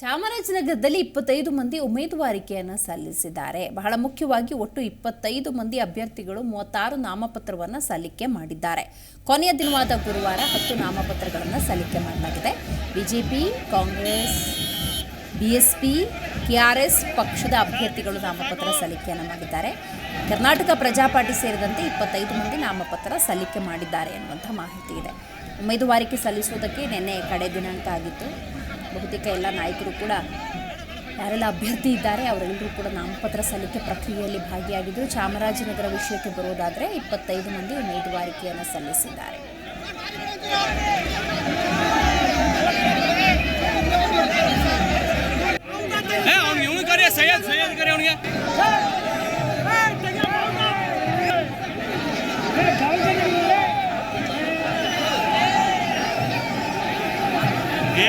ಚಾಮರಾಜನಗರದಲ್ಲಿ ಇಪ್ಪತ್ತೈದು ಮಂದಿ ಉಮೇದುವಾರಿಕೆಯನ್ನು ಸಲ್ಲಿಸಿದ್ದಾರೆ. ಬಹಳ ಮುಖ್ಯವಾಗಿ ಒಟ್ಟು ಇಪ್ಪತ್ತೈದು ಮಂದಿ ಅಭ್ಯರ್ಥಿಗಳು ಮೂವತ್ತಾರು ನಾಮಪತ್ರವನ್ನು ಸಲ್ಲಿಕೆ ಮಾಡಿದ್ದಾರೆ. ಕೊನೆಯ ದಿನವಾದ ಗುರುವಾರ ಹತ್ತು ನಾಮಪತ್ರಗಳನ್ನು ಸಲ್ಲಿಕೆ ಮಾಡಲಾಗಿದೆ. ಬಿಜೆಪಿ, ಕಾಂಗ್ರೆಸ್, ಬಿಎಸ್ಪಿ ಕೆಆರ್ಎಸ್ ಪಕ್ಷದ ಅಭ್ಯರ್ಥಿಗಳು ನಾಮಪತ್ರ ಸಲ್ಲಿಕೆಯನ್ನು ಮಾಡಿದ್ದಾರೆ. ಕರ್ನಾಟಕ ಪ್ರಜಾ ಪಾರ್ಟಿ ಸೇರಿದಂತೆ ಇಪ್ಪತ್ತೈದು ಮಂದಿ ನಾಮಪತ್ರ ಸಲ್ಲಿಕೆ ಮಾಡಿದ್ದಾರೆ ಎನ್ನುವಂಥ ಮಾಹಿತಿ ಇದೆ. ಉಮೇದುವಾರಿಕೆ ಸಲ್ಲಿಸುವುದಕ್ಕೆ ನಿನ್ನೆ ಕಡೆ ದಿನಾಂಕ ಆಗಿತ್ತು. ಬಹುತೇಕ ಎಲ್ಲ ನಾಯಕರು ಕೂಡ ಯಾರೆಲ್ಲ ಅಭ್ಯರ್ಥಿ ಇದ್ದಾರೆ, ಅವರೆಲ್ಲರೂ ಕೂಡ ನಾಮಪತ್ರ ಸಲ್ಲಿಕೆ ಪ್ರಕ್ರಿಯೆಯಲ್ಲಿ ಭಾಗಿಯಾಗಿದ್ದು, ಚಾಮರಾಜನಗರ ವಿಷಯಕ್ಕೆ ಬರುವುದಾದರೆ ಇಪ್ಪತ್ತೈದು ಮಂದಿ ಉಮೇದುವಾರಿಕೆಯನ್ನು ಸಲ್ಲಿಸಿದ್ದಾರೆ. ಏ